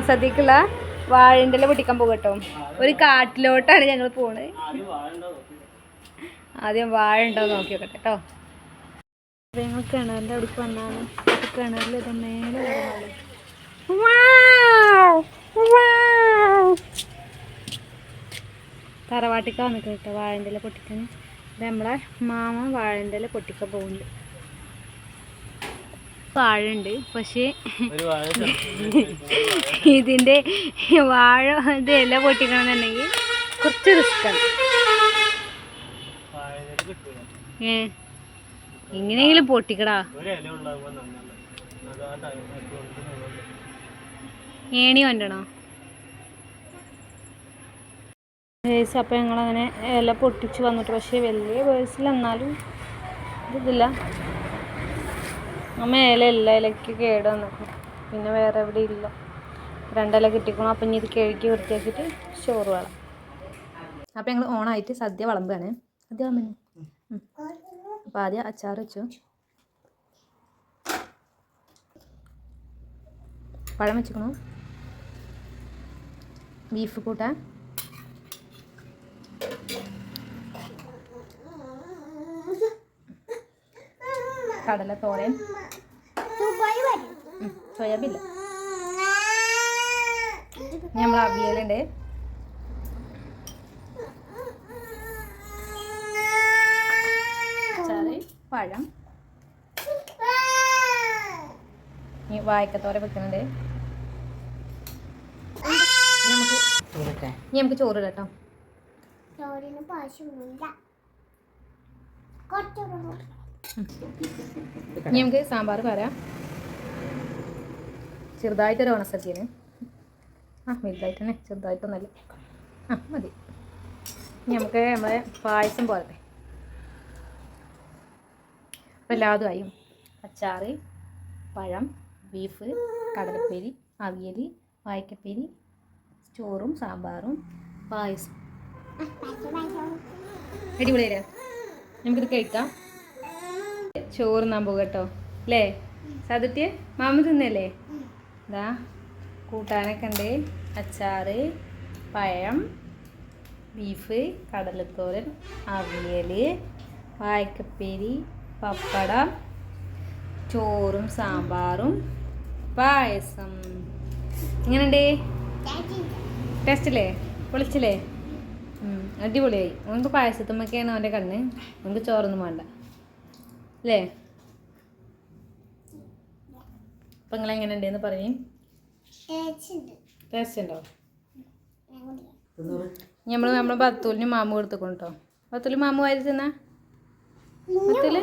സദ്യക്കുള്ള വാഴന്റെ പൊട്ടിക്കാൻ പോകട്ടോ ഒരു കാട്ടിലോട്ടാണ് ഞങ്ങൾ പോണത്. ആദ്യം വാഴ ഉണ്ടോ നോക്കി നോക്കട്ടെ കേട്ടോ. ഞങ്ങൾ കിണറിന്റെ അവിടേക്ക് വന്നാണ്. കിണറിൽ ഇത് മേലെ! തറവാട്ടിക്ക വന്നിട്ട് കേട്ടോ വാഴന്റെ ഇല പൊട്ടിക്കാൻ. നമ്മളെ മാമ വാഴന്റെ ഇല പൊട്ടിക്കാൻ പോകുന്നുണ്ട്. വാഴയുണ്ട് പക്ഷേ ഒരു വാഴ ഇതിന്റെ വാഴ ഇത് ഇല പൊട്ടിക്കണമെന്നുണ്ടെങ്കിൽ കുറച്ച് റിസ്ക്കാണ് ഏ എങ്ങനെയെങ്കിലും പൊട്ടിക്കടാ. ഏണി കൊണ്ടണോ? ബേഴ്സ് അപ്പം ഞങ്ങളങ്ങനെ ഇല പൊട്ടിച്ച് വന്നിട്ട് പക്ഷേ വലിയ ബേഴ്സിൽ എന്നാലും ഇതില്ല. മേലെ ഇല്ല ഇലയ്ക്ക് കേട് വന്നിട്ട് പിന്നെ വേറെ എവിടെ ഇല്ല. രണ്ടില കിട്ടിക്കണം. അപ്പം ഇനി ഇത് കഴുകി വൃത്തിയാക്കിയിട്ട് ചോറ് വേണം. അപ്പം ഞങ്ങൾ ഓണായിട്ട് സദ്യ വിളമ്പാണ്. സദ്യ വിളമ്പുന്നു അപ്പം ആദ്യം അച്ചാർ വെച്ചു. പഴം വെച്ചിക്കണു. ബീഫ് കൂട്ടാൻ. കടല തോരൻ ഇല്ല. നമ്മൾ അവിയലുണ്ട്. പഴം. ഈ വായക്കത്തോര വെക്കുന്നുണ്ട്. ഇനി നമുക്ക് ഇനി നമുക്ക് ചോറ് കേട്ടോ. ചോറിന് പാശമില്ല കുറച്ചുകൂടെ ഇനി നമുക്ക് സാമ്പാർ പറയാം. ചെറുതായിട്ടൊരു ഓണസദ്യയാണ്. ആ വലുതായിട്ട് തന്നെ ചെറുതായിട്ടൊന്നല്ല. ആ മതി. ഇനി നമുക്ക് നമ്മളെ പായസം പോരട്ടെ അപ്പോൾ എല്ലാതും ആയും. അച്ചാറ് പഴം ബീഫ് കടലപ്പേരി അവിയൽ വായക്കപ്പേരി ചോറും സാമ്പാറും പായസം. അടിപൊളിയല്ലേ? നമുക്കിത് കഴിക്കാം. ചോറ് നാൻ പോകും കേട്ടോ അല്ലേ സതുട്ടിയെ മാമ തിന്നല്ലേ? ഇതാ കൂട്ടാനൊക്കെ ഉണ്ട്. അച്ചാറ് പഴം ബീഫ് കടലത്തോരൻ അവിയൽ വായ്ക്കപ്പേരി പപ്പടം ചോറും സാമ്പാറും പായസം. എങ്ങനെയുണ്ട് ടേസ്റ്റ് അല്ലേ പൊളിച്ചില്ലേ അടിപൊളിയായി. നമുക്ക് പായസത്തുമ്മൊക്കെയാണ് അവന്റെ കണ്ണ്. നമുക്ക് ചോറൊന്നും വേണ്ട. അല്ലേ അപ്പം നിങ്ങൾ എങ്ങനെ ഉണ്ടെന്ന് പറയും ടേസ്റ്റ് ഉണ്ട് നമ്മൾ നമ്മൾ ബത്തൂലിന് മാമു കൊടുത്തു കൊടുത്തുകൊണ്ടോ ബത്തൂൽ മാമു ആയിരുന്നു തിന്നാ? ബത്തൂൽ?